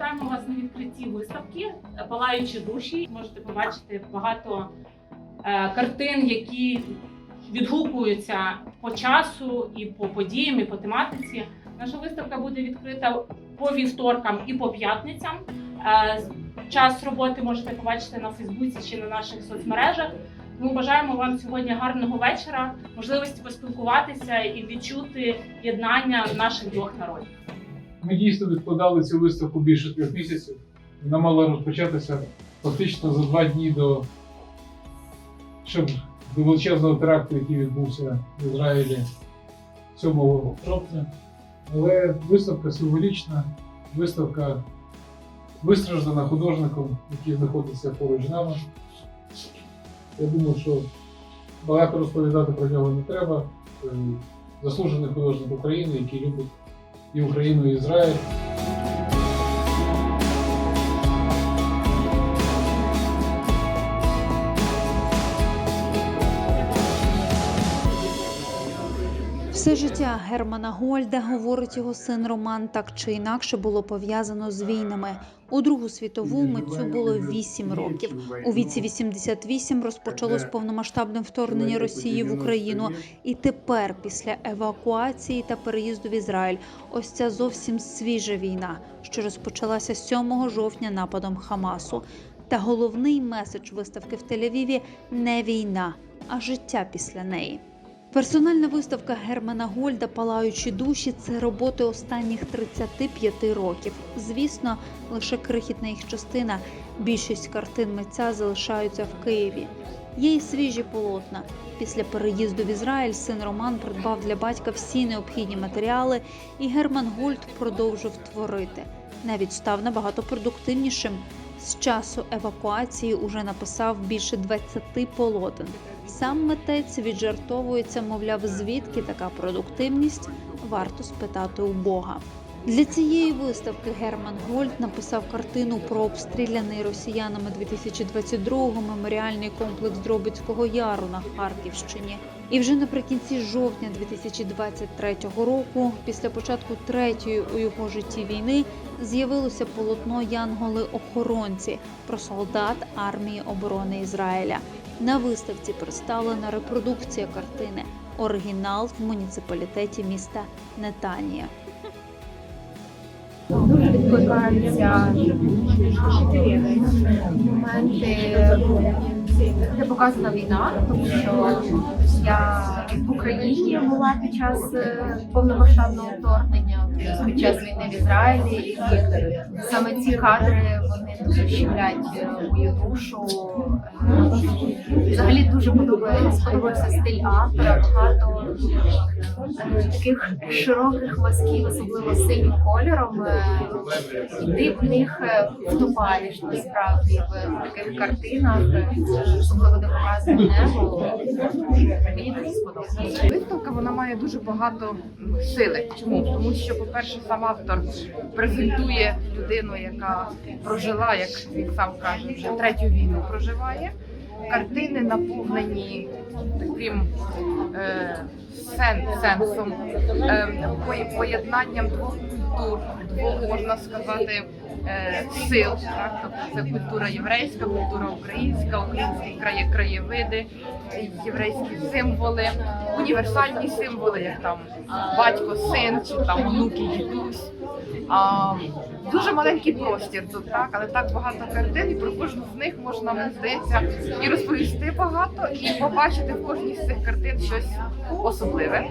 вітаємо вас на відкритті виставки Палаючі душі. Можете побачити багато е, картин, які відгукуються по часу і по подіям, і по тематиці. Наша виставка буде відкрита по вівторкам і по п'ятницям. Е, Час роботи можете побачити на Фейсбуці чи на наших соцмережах. Ми бажаємо вам сьогодні гарного вечора, можливості поспілкуватися і відчути єднання наших двох народів. Ми дійсно відкладали цю виставку більше трьох місяців. Вона мала розпочатися фактично за два дні до, щоб, до величезного теракту, який відбувся в Ізраїлі 7 жовтня. Але виставка символічна, виставка вистраждана художником, який знаходиться поруч з нами. Я думаю, що багато розповідати про нього не треба. Заслужений художник України, який любить і Україну, і Ізраїль. Все життя Германа Гольда, говорить його син Роман, так чи інакше було пов'язано з війнами. У Другу світову митцю було 8 років. У віці 88 розпочалось повномасштабне вторгнення Росії в Україну. І тепер, після евакуації та переїзду в Ізраїль, ось ця зовсім свіжа війна, що розпочалася 7 жовтня нападом Хамасу. Та головний меседж виставки в Тель-Авіві – не війна, а життя після неї. Персональна виставка Германа Гольда Палаючі душі це роботи останніх 35 років. Звісно, лише крихітна їх частина. Більшість картин митця залишаються в Києві. Є й свіжі полотна. Після переїзду в Ізраїль син Роман придбав для батька всі необхідні матеріали, і Герман Гольд продовжив творити. Навіть став набагато продуктивнішим. З часу евакуації уже написав більше 20 полотен. Сам митець віджартовується, мовляв, звідки така продуктивність, варто спитати у Бога. Для цієї виставки Герман Гольд написав картину про обстріляний росіянами 2022-го меморіальний комплекс Дробицького Яру на Харківщині. І вже наприкінці жовтня 2023 року, після початку третьої у його житті війни, з'явилося полотно Янголи-охоронці про солдат армії оборони Ізраїля. На виставці представлена репродукція картини, оригінал в муніципалітеті міста Нетанія. Дуже відкликаються моменти, де показана війна, тому що я в Україні була під час е, повномасштабного вторгнення, під час війни в Ізраїлі, і саме ці кадри вони дуже щемлять е, мою душу. Е, Взагалі дуже подобається, сподобався стиль автора, багато таких широких мазків, особливо синім кольором. Ти в них е, насправді в таких картинах, е, особливо де показує небо. Мені дуже сподобалося. Виставка вона має дуже багато сили. Чому? Тому що, по-перше, сам автор презентує людину, яка прожила, як він сам каже, вже третю війну проживає. Картини наповнені таким е, сен, сенсом, е, поєднанням двох культур, двох можна сказати. е, Сил, так? тобто це культура єврейська, культура українська, українські краєвиди, єврейські символи, універсальні символи, як там батько, син чи там онуки, дідусь. Дуже маленький простір тут, так, але так багато картин, і про кожну з них можна, мені здається, і розповісти багато, і побачити в кожній з цих картин щось особливе.